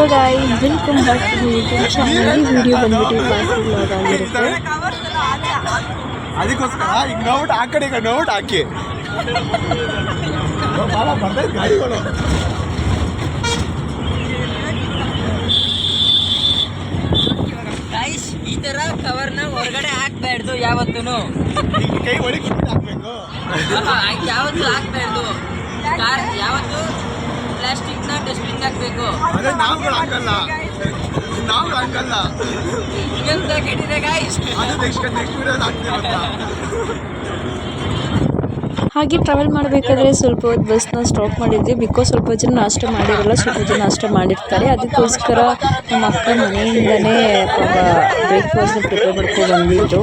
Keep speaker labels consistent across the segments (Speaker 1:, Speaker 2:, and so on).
Speaker 1: Hello guys welcome back to YouTube channel ಈ video ಬಂದ್ಬಿಟ್ಟು vlog ಆಗಿರುತ್ತೆ.
Speaker 2: ಅದಕ್ಕೋಸ್ಕರ ಈಗ ನೋಟ್ ಆ ಕಡೆ ಈಗ ನೋಟ್ ಹಾಕಿ.
Speaker 3: ಗೈಸ್ ಈ ತರ ಕವರ್ನ ಹೊರಗಡೆ ಹಾಕ್ಬಾರ್ದು ಯಾವತ್ತೂ
Speaker 2: ಕೈ ಒಳಗೆ ಹಾಕ್ಬೇಕು.
Speaker 3: ಯಾವತ್ತು ಹಾಕ್ಬಾರ್ದು. ಕಾರ್ ಯಾವತ್ತು ನ ಡಸ್ಟ್ಬಿನ್ ಹಾಕ್ಬೇಕು.
Speaker 2: ಅದೇ ನಾವುಗಳು ಹಾಕಲ್ಲ ನಾವು ಹಾಕಲ್ಲ
Speaker 3: ಇನ್ನೊಂದು ಕೆಟ್ಟಿದೆ ಗೈಸ್
Speaker 2: ಅದು ನೆಕ್ಸ್ಟ್ ನೆಕ್ಸ್ಟ್ ವಿಡಿಯೋದಲ್ಲಿ
Speaker 1: ಹಾಗೆ ಟ್ರಾವೆಲ್ ಮಾಡಬೇಕಾದ್ರೆ ಸ್ವಲ್ಪ ಹೊತ್ತು ಬಸ್ನ ಸ್ಟಾಪ್ ಮಾಡಿದ್ವಿ. ಬಿಕಾಸ್ ಸ್ವಲ್ಪ ಜನ ನಾಷ್ಟ ಮಾಡಿರಲ್ಲ ಸ್ವಲ್ಪ ಜನ ನಾಷ್ಟ ಮಾಡಿರ್ತಾರೆ. ಅದಕ್ಕೋಸ್ಕರ ನಮ್ಮ ಅಕ್ಕ ಮನೆಯಿಂದನೇ ಬ್ರೇಕ್ಫಾಸ್ಟ್ನ ಪ್ರಿಪೇರ್ ಮಾಡ್ಕೊಂಡು ಬಂದಿದ್ರು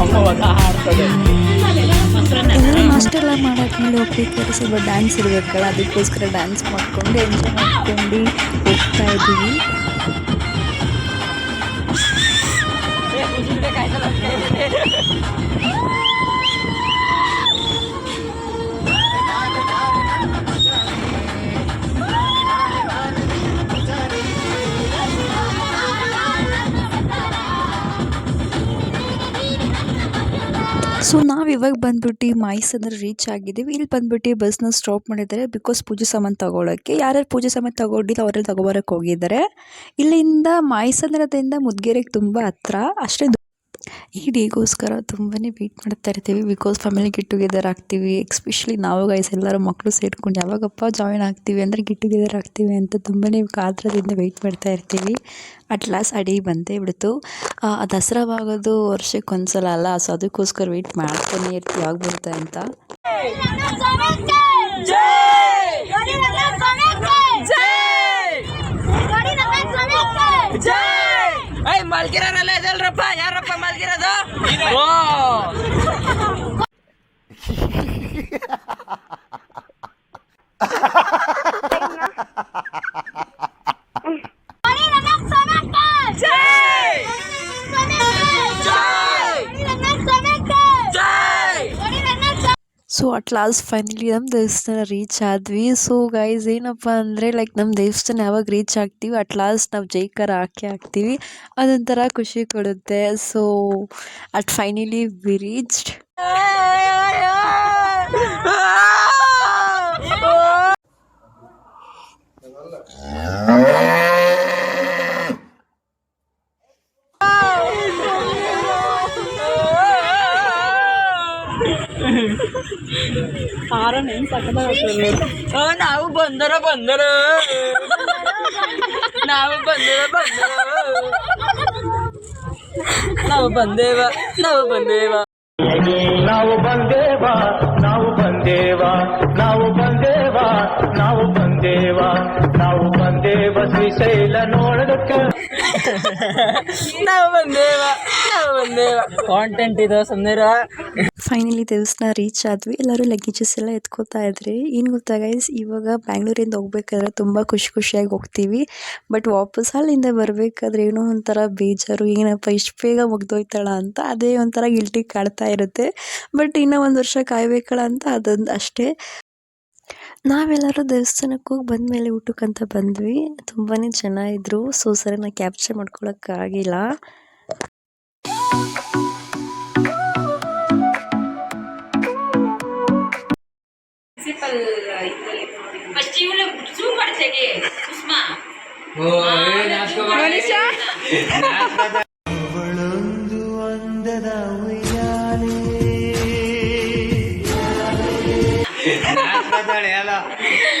Speaker 3: ಅಮ್ಮ ಒದ
Speaker 1: ಎಲ್ಲ ನಾಷ್ಟೆಲ್ಲ ಮಾಡಾದ್ಮೇಲೆ ಹೋಗ್ಬೇಕಾದ್ರೆ ಸ್ವಲ್ಪ ಡ್ಯಾನ್ಸ್ ಇರಬೇಕಲ್ಲ ಅದಕ್ಕೋಸ್ಕರ ಡ್ಯಾನ್ಸ್ ಮಾಡ್ಕೊಂಡು ಎಂಜಾಯ್ ಮಾಡ್ಕೊಂಡು ಹೋಗ್ತಾ ಇದ್ದೀವಿ. ಸೊ ನಾವು ಇವಾಗ ಬಂದ್ಬಿಟ್ಟು ಮೈಸೂರು ರೀಚ್ ಆಗಿದ್ದೀವಿ. ಇಲ್ಲಿ ಬಂದ್ಬಿಟ್ಟು ಬಸ್ನ ಸ್ಟಾಪ್ ಮಾಡಿದ್ದಾರೆ ಬಿಕಾಸ್ ಪೂಜೆ ಸಾಮಾನು ತಗೊಳ್ಳೋಕ್ಕೆ ಯಾರ್ಯಾರು ಪೂಜೆ ಸಾಮಾನು ತಗೊಂಡಿಲ್ಲ ಅವರೆಲ್ಲ ತಗೋಬರಕ್ಕೆ ಹೋಗಿದ್ದಾರೆ. ಇಲ್ಲಿಂದ ಮೈಸಂದ್ರದಿಂದ ಮುದ್ಗೆರೆಗೆ ತುಂಬ ಹತ್ರ ಅಷ್ಟೇ ಈ ಡೇಗೋಸ್ಕರ ತುಂಬಾ ವೆಯ್ಟ್ ಮಾಡ್ತಾ ಇರ್ತೀವಿ. ಬಿಕಾಸ್ ಫ್ಯಾಮಿಲಿ ಗೆಟ್ ಟುಗೆದರ್ ಆಗ್ತೀವಿ. ಎಕ್ಸ್ಪೆಷಲಿ ನಾವು ಗೈಸ್ ಎಲ್ಲರೂ ಮಕ್ಕಳು ಸೇರ್ಕೊಂಡು ಯಾವಾಗಪ್ಪ ಜಾಯಿನ್ ಆಗ್ತೀವಿ ಅಂದರೆ ಗೆಟ್ ಟುಗೆದರ್ ಆಗ್ತೀವಿ ಅಂತ ತುಂಬಾ ಕಾತರದಿಂದ ವೆಯ್ಟ್ ಮಾಡ್ತಾ ಇರ್ತೀವಿ. ಅಟ್ ಲಾಸ್ಟ್ ಅಡಿ ಬಂದೇ ಬಿಡ್ತು. ಆ, ದಸರಾವಾಗೋದು ವರ್ಷಕ್ಕೊಂದ್ಸಲ ಅಲ್ಲ ಸೊ ಅದಕ್ಕೋಸ್ಕರ ವೆಯ್ಟ್ ಮಾಡ್ತಾನೆ ಇರ್ತೀವಿ. ಆಗ್ಬಿಡುತ್ತೆ ಅಂತ?
Speaker 3: ಏಯ್ ಮಲ್ಗಿರಲ್ಲ ಇದಲ್ರಪ್ಪ ಯಾರಪ್ಪ ಮಲ್ಗಿರೋದು? ಓ.
Speaker 1: ಸೊ ಅಟ್ ಲಾಸ್ಟ್ ಫೈನಲಿ ನಮ್ಮ ದೇವಸ್ಥಾನ ರೀಚ್ ಆದ್ವಿ. ಸೊ ಗೈಸ್ ಏನಪ್ಪ ಅಂದರೆ ಲೈಕ್ ನಮ್ಮ ದೇವಸ್ಥಾನ ಯಾವಾಗ ರೀಚ್ ಆಗ್ತೀವಿ ಅಟ್ ಲಾಸ್ಟ್ ನಾವು ಜೈಕಾರ ಹಾಕಿ ಹಾಕ್ತೀವಿ. ಅದೊಂಥರ ಖುಷಿ ಕೊಡುತ್ತೆ. So at finally we reached
Speaker 3: ಓ, ನಾವು ಬಂದರ ಬಂದರ ನಾವು ಬಂದರ ಬಂದರ ನಾವು ಬಂದೇವ ನಾವು ಬಂದೇವ
Speaker 4: ನಾವು ಬಂದೇವ ನಾವು ಬಂದೇವ ನಾವು ಬಂದೇವ ನಾವು ಬಂದೇವ ನಾವು ಬಂದೇವ ಶ್ರೀಶೈಲ ನೋಡೋದಕ್ಕೆ.
Speaker 3: ನಾವು ಬಂದೇವ ನಾವು ಬಂದೇವ. ಕಾಂಟೆಂಟ್ ಇದು ಸುಮ್ಮನೆ
Speaker 1: ಫೈನಲಿ ದೇವಸ್ಥಾನ ರೀಚ್ ಆದ್ವಿ. ಎಲ್ಲರೂ ಲಗೇಜಸ್ ಎಲ್ಲ ಎತ್ಕೋತಾ ಇದ್ರಿ. ಏನ್ ಗೊತ್ತಾ ಗೈಸ್ ಇವಾಗ ಬ್ಯಾಂಗ್ಳೂರಿಂದ ಹೋಗ್ಬೇಕಾದ್ರೆ ತುಂಬಾ ಖುಷಿ ಖುಷಿಯಾಗಿ ಹೋಗ್ತೀವಿ. ಬಟ್ ವಾಪಸ್ ಅಲ್ಲಿಂದ ಬರಬೇಕಾದ್ರೆ ಏನೋ ಒಂಥರ ಬೇಜಾರು ಏನಪ್ಪ ಇಷ್ಟು ಬೇಗ ಮುಗ್ದೋಯ್ತಾಳ ಅಂತ ಅದೇ ಒಂಥರ ಗಿಲ್ಟಿ ಕಾಡ್ತಾ ಇರುತ್ತೆ. ಬಟ್ ಇನ್ನೂ ಒಂದು ವರ್ಷ ಕಾಯ್ಬೇಕಳ ಅಂತ ಅದೊಂದು ಅಷ್ಟೇ. ನಾವೆಲ್ಲರೂ ದೇವಸ್ಥಾನಕ್ಕೆ ಹೋಗಿ ಬಂದಮೇಲೆ ಊಟಕ್ಕಂತ ಬಂದ್ವಿ. ತುಂಬಾ ಜನ ಇದ್ದರು ಸೊ ಸರಿ ನಾನು ಕ್ಯಾಪ್ಚರ್ ಮಾಡ್ಕೊಳಕ್ಕಾಗಿಲ್ಲ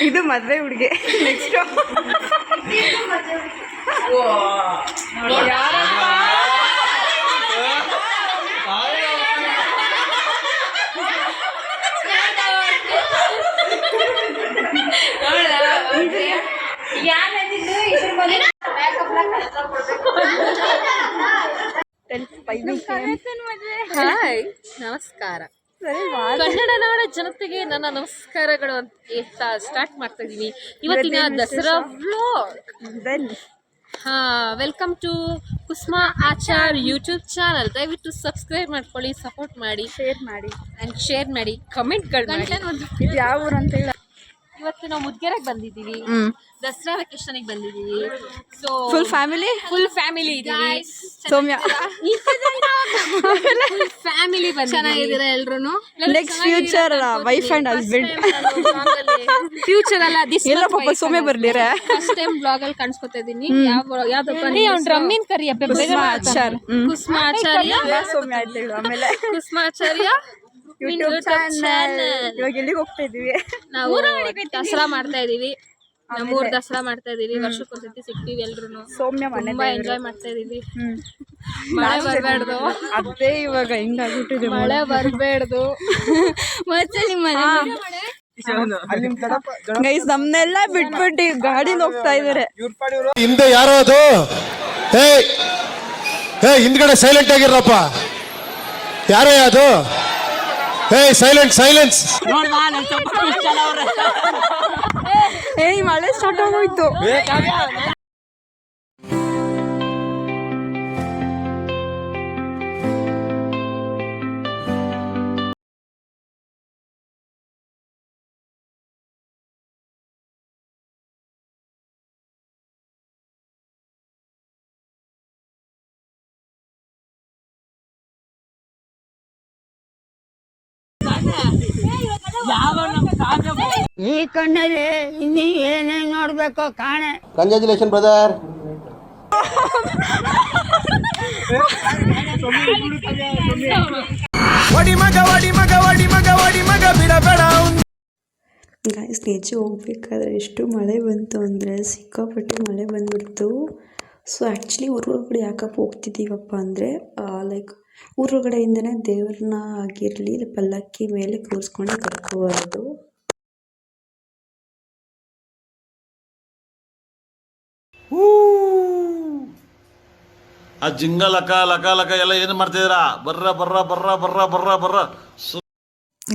Speaker 5: ಇದು ಮದ್ವೆ ಹುಡುಗಿ. ನೆಕ್ಸ್ಟ್
Speaker 6: ಹಾಯ್ ನಮಸ್ಕಾರ. ಕನ್ನಡ ನಾಡ ಜನತೆಗೆ ನನ್ನ ನಮಸ್ಕಾರಗಳು ಅಂತ ಸ್ಟಾರ್ಟ್ ಮಾಡ್ತಾ ಇದೀವಿ ಇವತ್ತಿನ ದಸರಾ ವ್ಲಾಗ್ ಹಾ welcome to Kusma Achar YouTube channel ದಯವಿಟ್ಟು ಸಬ್ಸ್ಕ್ರೈಬ್ ಮಾಡ್ಕೊಳ್ಳಿ ಸಪೋರ್ಟ್ ಮಾಡಿ.
Speaker 5: ಶೇರ್ ಮಾಡಿ.
Speaker 6: ಅಂಡ್ ಶೇರ್ ಮಾಡಿ ಕಮೆಂಟ್ಗಳು
Speaker 5: ಯಾವ ಊರು ಅಂತ ಹೇಳ.
Speaker 6: ಇವತ್ತು ನಾವು ಮುದ್ಗೆರೆಗೆ ಬಂದಿದ್ದೀವಿ. ದಸರಾ ವೆಕೇಶನ್ ಬಂದಿದ್ದೀವಿ. So
Speaker 5: full family
Speaker 6: full family ಇದೀವಿ.
Speaker 5: ಸೌಮ್ಯ.
Speaker 6: ಫ್ಯಾಮಿಲಿ ಚೆನ್ನಾಗಿದ್ದೀರಾ ಎಲ್ರು
Speaker 5: next future wife and husband
Speaker 6: future ಅಲ್ಲ. ದಿಸ್
Speaker 5: ಎಲ್ಲ ಪಾಪ ಸೌಮ್ಯ ಬರ್ಲಿರ
Speaker 6: ಫಸ್ಟ್ ಟೈಮ್ ಬ್ಲಾಗ್ ಅಲ್ಲಿ ಕಾಣಿಸ್ಕೊತಾ ಇದೀನಿ. ಯಾವ ಯಾವ ಅವ್ನ್ ರಮ್ಮಿನ್ ಕರಿಯಪ್ಪ
Speaker 5: ಆಚಾರ್. ಕುಸ್ಮಾಚಾರ್ಯ
Speaker 6: ಕುಸ್ಮಾಚಾರ್ಯ
Speaker 5: ಸೌಮ್ಯ ಆಯ್ತು ಆಮೇಲೆ.
Speaker 6: ಕುಸ್ಮಾಚಾರ್ಯ
Speaker 5: ಯೂಟ್ಯೂಬ್ ಚಾನಲ್ ಇವಾಗ ಎಲ್ಲಿಗೆ ಹೋಗ್ತಾ ಇದೀವಿ?
Speaker 6: ನಾವು ದಸರಾ ಮಾಡ್ತಾ ಇದೀವಿ. ನಮ್ಮೂರ್ ದಸರಾ ಮಾಡ್ತಾ ಇದೀವಿ. ವರ್ಷಕ್ಕೊಂದ್ಸತಿ ಸಿಗ್ತೀವಿ ಎಲ್ರು
Speaker 5: ಸೌಮ್ಯ
Speaker 6: ತುಂಬಾ ಎಂಜಾಯ್ ಮಾಡ್ತಾ ಇದೀವಿ. ಮಳೆ ಬರ್ಬಾರ್ದು.
Speaker 5: ಅದೇ ಇವಾಗ ಹಿಂಗಾಗ್ಬಿಟ್ಟಿದೆ
Speaker 6: ಮಳೆ. ಬರ್ಬೇಡ್ದು
Speaker 5: ಗೈಸ್ ನಮ್ನೆಲ್ಲ ಬಿಟ್ಬಿಟ್ಟು ಗಾಡಿ ಹೋಗ್ತಾ ಇದಾರೆ.
Speaker 7: ಹಿಂದೆ ಯಾರೋ ಅದು? ಹೇ ಹೇ ಹಿಂದ್ಗಡೆ ಸೈಲೆಂಟ್ ಆಗಿರಪ್ಪ ಯಾರೇ ಅದು? ಹೇ ಸೈಲೆಂಟ್ ಸೈಲೆನ್ಸ್
Speaker 5: ಏಯ್ ಮಳೆ ಸ್ಟಾರ್ಟ್ ಆಗೋಯ್ತು.
Speaker 8: ಈ ಕಣ್ಣಲ್ಲಿ ಇನ್ನೀ ಏನೇನ್ ನೋಡ್ಬೇಕು ಕಾಣೆ.
Speaker 7: ಕಂಗ್ರಾಚುಲೇಷನ್ ಬ್ರದರ್
Speaker 1: ಗಾಯಸ್ ನಿಜ ಹೋಗ್ಬೇಕಾದ್ರೆ ಎಷ್ಟು ಮಳೆ ಬಂತು ಅಂದರೆ ಸಿಕ್ಕಾಪಟ್ಟೆ ಮಳೆ ಬಂದ್ಬಿಡ್ತು. ಸೊ ಆ್ಯಕ್ಚುಲಿ ಹೊರಗಡೆ ಯಾಕಪ್ಪ ಹೋಗ್ತಿದ್ದೀವಪ್ಪ ಅಂದರೆ ಲೈಕ್ ಊರೊಳಗಡೆಯಿಂದನೇ ದೇವ್ರನ್ನ ಆಗಿರಲಿ ಪಲ್ಲಕ್ಕಿ ಮೇಲೆ ಕೂರಿಸ್ಕೊಂಡು ಕರ್ಕೊಬರೋದು.
Speaker 9: ಆ ಜಿಂಗ ಲಕ ಲಕ ಲಕ ಎಲ್ಲ ಏನು ಮಾಡ್ತಿದ್ದೀರಾ? ಬರ್ರ ಬರ್ರ ಬರ್ರ ಬರ್ರ ಬರ್ರ ಬರ್ರ.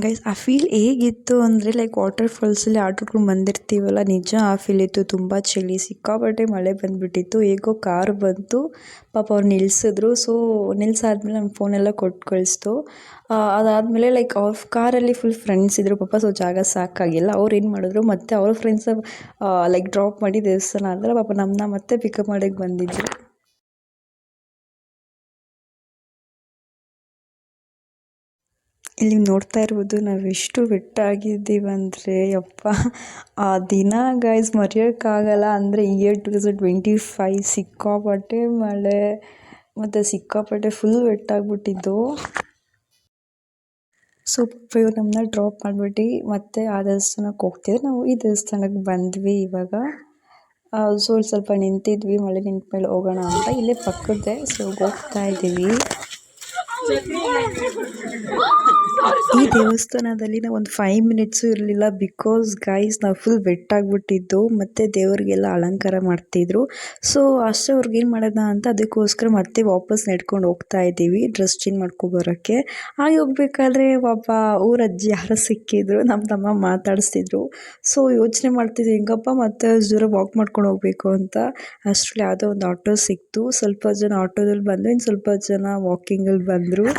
Speaker 1: ಗೈಸ್ ಆ ಫೀಲ್ ಹೇಗಿತ್ತು ಅಂದರೆ ಲೈಕ್ ವಾಟರ್ ಫಾಲ್ಸಲ್ಲಿ ಆಟಾಡ್ಕೊಂಡು ಬಂದಿರ್ತೀವಲ್ಲ, ನಿಜ ಆ ಫೀಲ್ ಇತ್ತು ತುಂಬ ಚಳಿ ಸಿಕ್ಕಾಪಟ್ಟೆ ಮಳೆ ಬಂದುಬಿಟ್ಟಿತ್ತು. ಹೇಗೋ ಕಾರ್ ಬಂತು. ಪಾಪ ಅವ್ರು ನಿಲ್ಲಿಸಿದ್ರು ಸೊ ನಿಲ್ಲಿಸಾದ್ಮೇಲೆ ನಮ್ಮ ಫೋನೆಲ್ಲ ಕೊಟ್ಟು ಕಳಿಸ್ತು ಅದಾದಮೇಲೆ ಲೈಕ್ ಅವ್ರ ಕಾರಲ್ಲಿ ಫುಲ್ ಫ್ರೆಂಡ್ಸ್ ಇದ್ದರು ಪಾಪ ಸೊ ಜಾಗ ಸಾಕಾಗಿಲ್ಲ. ಅವ್ರು ಏನು ಮಾಡಿದ್ರು, ಮತ್ತು ಅವ್ರ ಫ್ರೆಂಡ್ಸ್ ಲೈಕ್ ಡ್ರಾಪ್ ಮಾಡಿ ದೇವಸ್ಥಾನ ಆದ್ರೆ ಪಾಪ ನಮ್ಮನ್ನ ಮತ್ತೆ ಪಿಕಪ್ ಮಾಡೋಕ್ಕೆ ಬಂದಿದ್ರು. ಇಲ್ಲಿ ನೋಡ್ತಾ ಇರ್ಬೋದು, ನಾವು ಎಷ್ಟು ಆಗಿದ್ದೀವಿ ಅಂದರೆ, ಯಪ್ಪ. ಆ ದಿನ ಗೈಸ್ ಮರೆಯೋಕ್ಕಾಗಲ್ಲ. ಅಂದರೆ year two thousand twenty five ಸಿಕ್ಕಾಪಟ್ಟೆ ಮಳೆ, ಮತ್ತು ಸಿಕ್ಕಾಪಟ್ಟೆ ಫುಲ್ ಬೆಟ್ಟಾಗ್ಬಿಟ್ಟಿದ್ದು. ಸೊ ಇವ್ರು ನಮ್ಮನ್ನ ಡ್ರಾಪ್ ಮಾಡಿಬಿಟ್ಟು, ಮತ್ತೆ ಆ ದೇವಸ್ಥಾನಕ್ಕೆ ಹೋಗ್ತಿದ್ರೆ ನಾವು ಈ ದೇವಸ್ಥಾನಕ್ಕೆ ಬಂದ್ವಿ ಇವಾಗ. ಸೊ ಸ್ವಲ್ಪ ನಿಂತಿದ್ವಿ, ಮಳೆ ನಿಂತ ಮೇಲೆ ಹೋಗೋಣ ಅಂತ. ಇಲ್ಲೇ ಪಕ್ಕದ್ದೇ ಸೊ ಹೋಗ್ತಾ ಇದ್ದೀವಿ. ಈ ದೇವಸ್ಥಾನದಲ್ಲಿ ನಾವು ಒಂದು ಫೈವ್ ಮಿನಿಟ್ಸು ಇರಲಿಲ್ಲ ಬಿಕಾಸ್ ಗೈಸ್ ನಾವು ಫುಲ್ ಬೆಟ್ಟಾಗ್ಬಿಟ್ಟಿದ್ದು ಮತ್ತು ದೇವರಿಗೆಲ್ಲ ಅಲಂಕಾರ ಮಾಡ್ತಿದ್ರು. ಸೊ ಅಷ್ಟೇ ಅವ್ರಿಗೆ ಏನು ಮಾಡೋಣ ಅಂತ ಅದಕ್ಕೋಸ್ಕರ ಮತ್ತೆ ವಾಪಸ್ ನಡ್ಕೊಂಡು ಹೋಗ್ತಾ ಇದ್ದೀವಿ ಡ್ರೆಸ್ ಚೇಂಜ್ ಮಾಡ್ಕೊಬರೋಕ್ಕೆ. ಹಾಗೆ ಹೋಗ್ಬೇಕಾದ್ರೆ ಪಾಪ ಊರ ಅಜ್ಜಿ ಯಾರು ಸಿಕ್ಕಿದ್ರು ನಮ್ಮ ತಮ್ಮ ಮಾತಾಡಿಸ್ತಿದ್ರು. ಸೊ ಯೋಚನೆ ಮಾಡ್ತಿದ್ದೆ ಹೆಂಗಪ್ಪ ಮತ್ತೆ ದೂರ ವಾಕ್ ಮಾಡ್ಕೊಂಡು ಹೋಗಬೇಕು ಅಂತ? ಅಷ್ಟರಲ್ಲಿ ಯಾವುದೋ ಒಂದು ಆಟೋ ಸಿಕ್ತು. ಸ್ವಲ್ಪ ಜನ ಆಟೋದಲ್ಲಿ ಬಂದು ಇನ್ನು ಸ್ವಲ್ಪ ಜನ ವಾಕಿಂಗಲ್ಲಿ ಬಂದರು. ಇಬ್ರು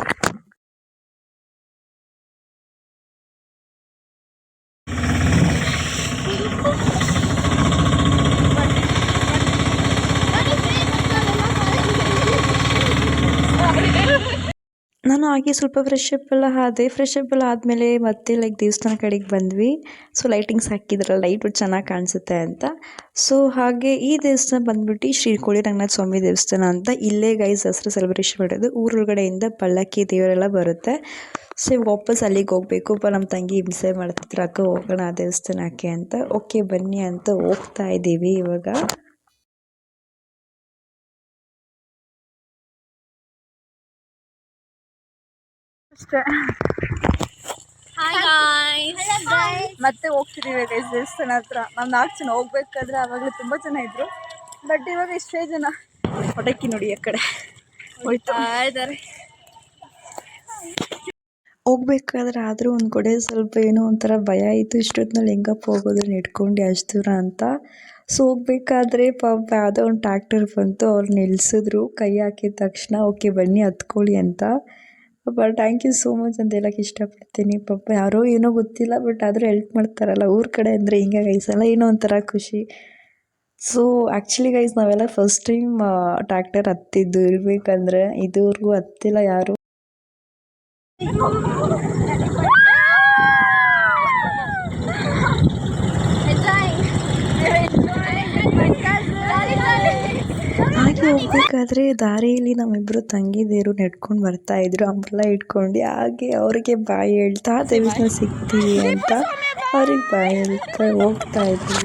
Speaker 1: ನಾನು ಹಾಗೆ ಸ್ವಲ್ಪ ಫ್ರೆಶ್ ಅಪ್ ಎಲ್ಲ ಆದೆ. ಫ್ರೆಶ್ ಅಪ್ ಎಲ್ಲ ಆದಮೇಲೆ ಮತ್ತೆ ಲೈಕ್ ದೇವಸ್ಥಾನ ಕಡೆಗೆ ಬಂದ್ವಿ. ಸೊ ಲೈಟಿಂಗ್ಸ್ ಹಾಕಿದ್ರಲ್ಲ ಲೈಟ್ ಚೆನ್ನಾಗಿ ಕಾಣಿಸುತ್ತೆ ಅಂತ. ಸೊ ಹಾಗೆ ಈ ದೇವಸ್ಥಾನ ಬಂದ್ಬಿಟ್ಟು ಶ್ರೀ ಕೋಳಿ ರಂಗನಾಥ ಸ್ವಾಮಿ ದೇವಸ್ಥಾನ ಅಂತ ಇಲ್ಲೇ ಗೈಸ್ ದಸರಾ ಸೆಲೆಬ್ರೇಷನ್ ಮಾಡೋದು. ಊರೊಳಗಡೆಯಿಂದ ಪಲ್ಲಕ್ಕಿ ದೇವರೆಲ್ಲ ಬರುತ್ತೆ. ಸೊ ವಾಪಸ್ ಅಲ್ಲಿಗೆ ಹೋಗಬೇಕು. ಬ ನಮ್ಮ ತಂಗಿ ಹಿಂಸೆ ಮಾಡ್ತಿದ್ರು, ಅಕ್ಕ ಹೋಗೋಣ ಆ ದೇವಸ್ಥಾನಕ್ಕೆ ಅಂತ. ಓಕೆ ಬನ್ನಿ ಅಂತ ಹೋಗ್ತಾ ಇದ್ದೀವಿ ಇವಾಗ.
Speaker 5: ಅಷ್ಟೇ.
Speaker 6: ಹಾಯ್ ಗಾಯ್ಸ್
Speaker 5: ಮತ್ತೆ ಹೋಗ್ತಿದೀವಿ ದೇವಸ್ಥಾನ ಹತ್ರ. ನಾನು ನಾಲ್ಕು ಜನ ಹೋಗ್ಬೇಕಾದ್ರೆ ಅವಾಗಲೇ ತುಂಬ ಜನ ಇದ್ರು. ಬಟ್ ಇವಾಗ ಇಷ್ಟೇ ಜನ? ಪಟಾಕಿ ನೋಡಿ ಆ ಕಡೆ. ಹೋಯ್ತಾ. ಇದ್ದಾರೆ
Speaker 1: ಹೋಗ್ಬೇಕಾದ್ರೆ ಆದರೂ ಒಂದು ಕಡೆ ಸ್ವಲ್ಪ ಏನೋ ಒಂಥರ ಭಯ ಆಯಿತು ಇಷ್ಟೊತ್ತಿನಲ್ಲಿ ಹೆಂಗಪ್ಪ ಹೋಗೋದು ನೆಡ್ಕೊಂಡು ಅಷ್ಟೂರ ದೂರ ಅಂತ. ಸೊ ಹೋಗ್ಬೇಕಾದ್ರೆ ಪಾಪ ಯಾವುದೋ ಒಂದು ಟ್ಯಾಕ್ಟರ್ ಬಂತು. ಅವ್ರು ನಿಲ್ಲಿಸಿದ್ರು ಕೈ ಹಾಕಿದ ತಕ್ಷಣ ಓಕೆ ಬನ್ನಿ ಹತ್ಕೊಳ್ಳಿ ಅಂತ. ಪಾಪ ಥ್ಯಾಂಕ್ ಯು ಸೋ ಮಚ್ ಅಂತ ಹೇಳಕ್ಕೆ ಇಷ್ಟಪಡ್ತೀನಿ. ಪಾಪ, ಯಾರೋ ಏನೋ ಗೊತ್ತಿಲ್ಲ ಬಟ್ ಆದರೂ ಹೆಲ್ಪ್ ಮಾಡ್ತಾರಲ್ಲ, ಊರ ಕಡೆ ಅಂದರೆ ಹಿಂಗೆ ಗೈಸಲ್ಲ ಏನೋ ಒಂಥರ ಖುಷಿ. ಸೊ ಆ್ಯಕ್ಚುಲಿ ಗೈಸ್ ನಾವೆಲ್ಲ ಫಸ್ಟ್ ಟೈಮ್ ಟ್ರ್ಯಾಕ್ಟರ್ ಹತ್ತಿದ್ದು ಇರಬೇಕಂದ್ರೆ ಇದುವರೆಗೂ ಹತ್ತಿಲ್ಲ ಯಾರು. ಹೋಗ್ಬೇಕಾದ್ರೆ ದಾರಿಯಲ್ಲಿ ನಮ್ಮಿಬ್ರು ತಂಗಿದೇರು ನೆಡ್ಕೊಂಡು ಬರ್ತಾ ಇದ್ರು. ಅಂಬ್ರಲ್ಲ ಇಟ್ಕೊಂಡು ಹಾಗೆ ಅವ್ರಿಗೆ ಬಾಯಿ ಹೇಳ್ತಾ ದೇವಸ್ಥಾನ ಸಿಗ್ತೀವಿ ಅಂತ ಅವ್ರಿಗೆ ಬಾಯಿ ಹೇಳ್ತಾ ಹೋಗ್ತಾ ಇದ್ವಿ.